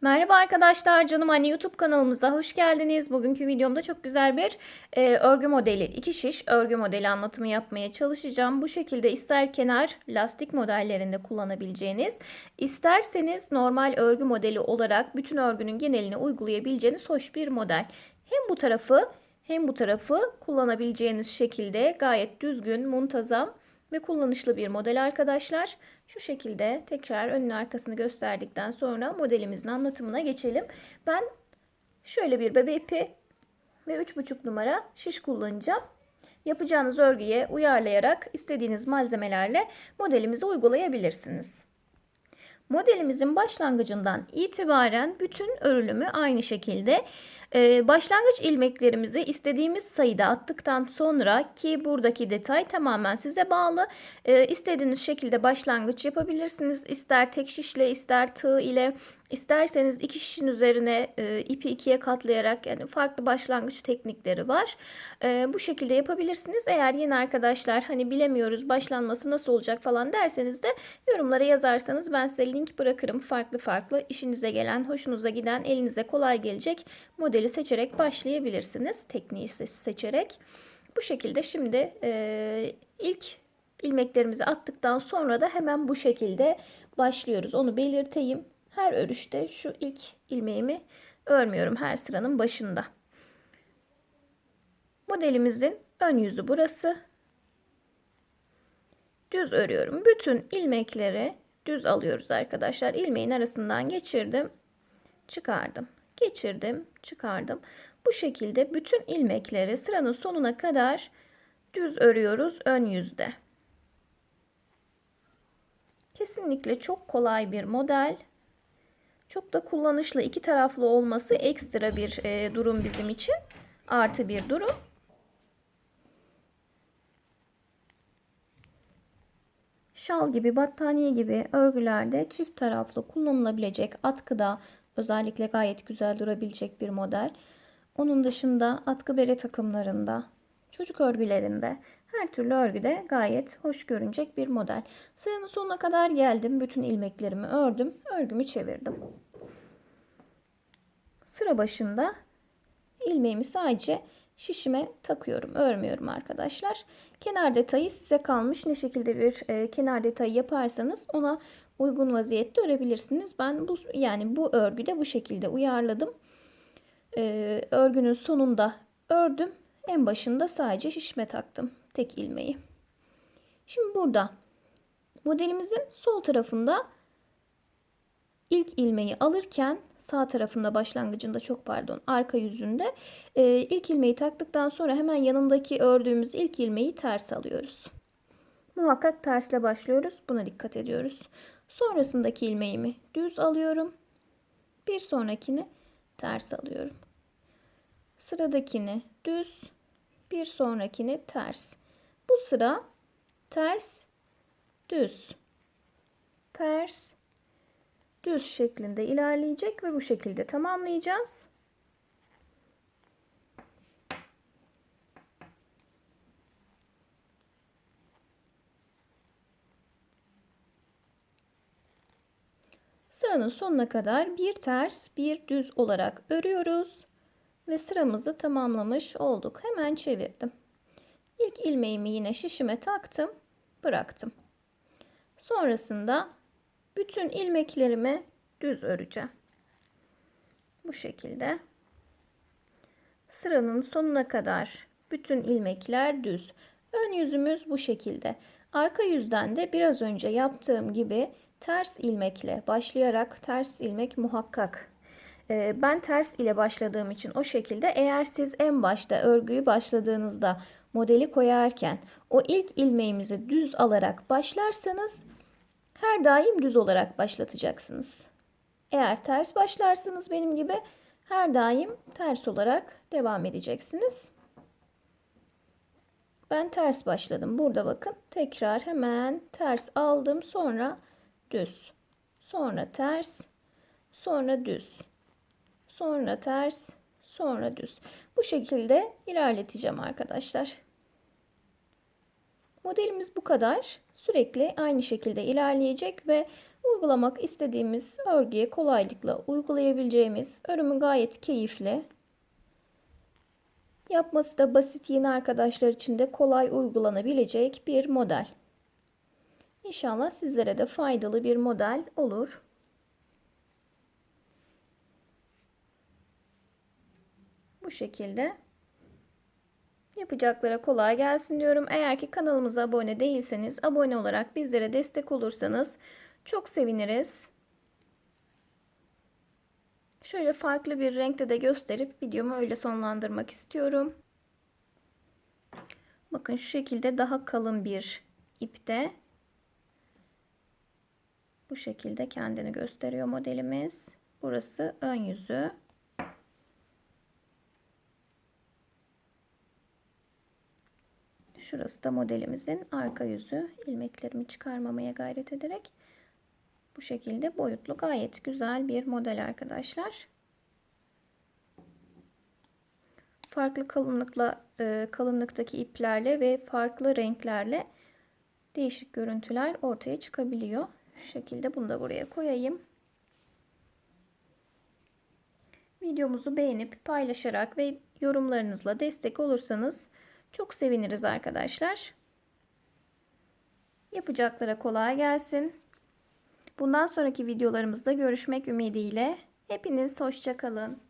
Merhaba arkadaşlar, Canım Anne YouTube kanalımıza hoş geldiniz. Bugünkü videomda çok güzel bir e, örgü modeli, iki şiş örgü modeli anlatımı yapmaya çalışacağım. Bu şekilde ister kenar lastik modellerinde kullanabileceğiniz, isterseniz normal örgü modeli olarak bütün örgünün genelini uygulayabileceğiniz hoş bir model. Hem bu tarafı hem bu tarafı kullanabileceğiniz şekilde gayet düzgün, muntazam ve kullanışlı bir model arkadaşlar. Şu şekilde tekrar önünü arkasını gösterdikten sonra modelimizin anlatımına geçelim. Ben şöyle bir bebe ipi ve 3,5 numara şiş kullanacağım. Yapacağınız örgüye uyarlayarak istediğiniz malzemelerle modelimizi uygulayabilirsiniz. Modelimizin başlangıcından itibaren bütün örülümü aynı şekilde ee, başlangıç ilmeklerimizi istediğimiz sayıda attıktan sonra ki buradaki detay tamamen size bağlı. Ee, istediğiniz şekilde başlangıç yapabilirsiniz. İster tek şişle ister tığ ile isterseniz iki şişin üzerine e, ipi ikiye katlayarak yani farklı başlangıç teknikleri var. E, bu şekilde yapabilirsiniz. Eğer yeni arkadaşlar hani bilemiyoruz başlanması nasıl olacak falan derseniz de yorumlara yazarsanız ben size link bırakırım. Farklı farklı işinize gelen, hoşunuza giden, elinize kolay gelecek model modeli seçerek başlayabilirsiniz. Tekniği seçerek. Bu şekilde şimdi e, ilk ilmeklerimizi attıktan sonra da hemen bu şekilde başlıyoruz. Onu belirteyim. Her örüşte şu ilk ilmeğimi örmüyorum her sıranın başında. Modelimizin ön yüzü burası. Düz örüyorum. Bütün ilmekleri düz alıyoruz arkadaşlar. İlmeğin arasından geçirdim. Çıkardım geçirdim, çıkardım. Bu şekilde bütün ilmekleri sıranın sonuna kadar düz örüyoruz ön yüzde. Kesinlikle çok kolay bir model. Çok da kullanışlı iki taraflı olması ekstra bir e, durum bizim için. Artı bir durum. Şal gibi, battaniye gibi örgülerde çift taraflı kullanılabilecek atkıda Özellikle gayet güzel durabilecek bir model. Onun dışında atkı bere takımlarında, çocuk örgülerinde, her türlü örgüde gayet hoş görünecek bir model. Sıranın sonuna kadar geldim. Bütün ilmeklerimi ördüm. Örgümü çevirdim. Sıra başında ilmeğimi sadece şişime takıyorum. Örmüyorum arkadaşlar. Kenar detayı size kalmış. Ne şekilde bir e, kenar detayı yaparsanız ona uygun vaziyette örebilirsiniz. Ben bu yani bu örgüde bu şekilde uyarladım. Ee, örgünün sonunda ördüm. En başında sadece şişme taktım. Tek ilmeği. Şimdi burada modelimizin sol tarafında ilk ilmeği alırken sağ tarafında başlangıcında çok pardon arka yüzünde e, ilk ilmeği taktıktan sonra hemen yanındaki ördüğümüz ilk ilmeği ters alıyoruz. Muhakkak tersle başlıyoruz. Buna dikkat ediyoruz. Sonrasındaki ilmeğimi düz alıyorum. Bir sonrakini ters alıyorum. Sıradakini düz, bir sonrakini ters. Bu sıra ters, düz, ters, düz şeklinde ilerleyecek ve bu şekilde tamamlayacağız. Sıranın sonuna kadar bir ters bir düz olarak örüyoruz ve sıramızı tamamlamış olduk. Hemen çevirdim. İlk ilmeğimi yine şişime taktım, bıraktım. Sonrasında bütün ilmeklerimi düz öreceğim. Bu şekilde. Sıranın sonuna kadar bütün ilmekler düz. Ön yüzümüz bu şekilde. Arka yüzden de biraz önce yaptığım gibi ters ilmekle başlayarak ters ilmek muhakkak. Ee, ben ters ile başladığım için o şekilde eğer siz en başta örgüyü başladığınızda modeli koyarken o ilk ilmeğimizi düz alarak başlarsanız her daim düz olarak başlatacaksınız. Eğer ters başlarsanız benim gibi her daim ters olarak devam edeceksiniz. Ben ters başladım. Burada bakın tekrar hemen ters aldım sonra düz. Sonra ters, sonra düz. Sonra ters, sonra düz. Bu şekilde ilerleteceğim arkadaşlar. Modelimiz bu kadar. Sürekli aynı şekilde ilerleyecek ve Uygulamak istediğimiz örgüye kolaylıkla uygulayabileceğimiz örümü gayet keyifli. Yapması da basit yeni arkadaşlar için de kolay uygulanabilecek bir model. İnşallah sizlere de faydalı bir model olur. Bu şekilde yapacaklara kolay gelsin diyorum. Eğer ki kanalımıza abone değilseniz abone olarak bizlere destek olursanız çok seviniriz. Şöyle farklı bir renkte de gösterip videomu öyle sonlandırmak istiyorum. Bakın şu şekilde daha kalın bir ipte bu şekilde kendini gösteriyor modelimiz. Burası ön yüzü. Şurası da modelimizin arka yüzü. İlmeklerimi çıkarmamaya gayret ederek bu şekilde boyutlu gayet güzel bir model arkadaşlar. Farklı kalınlıkla e, kalınlıktaki iplerle ve farklı renklerle değişik görüntüler ortaya çıkabiliyor. Şu şekilde bunu da buraya koyayım. Videomuzu beğenip paylaşarak ve yorumlarınızla destek olursanız çok seviniriz arkadaşlar. Yapacaklara kolay gelsin. Bundan sonraki videolarımızda görüşmek ümidiyle. Hepiniz hoşçakalın.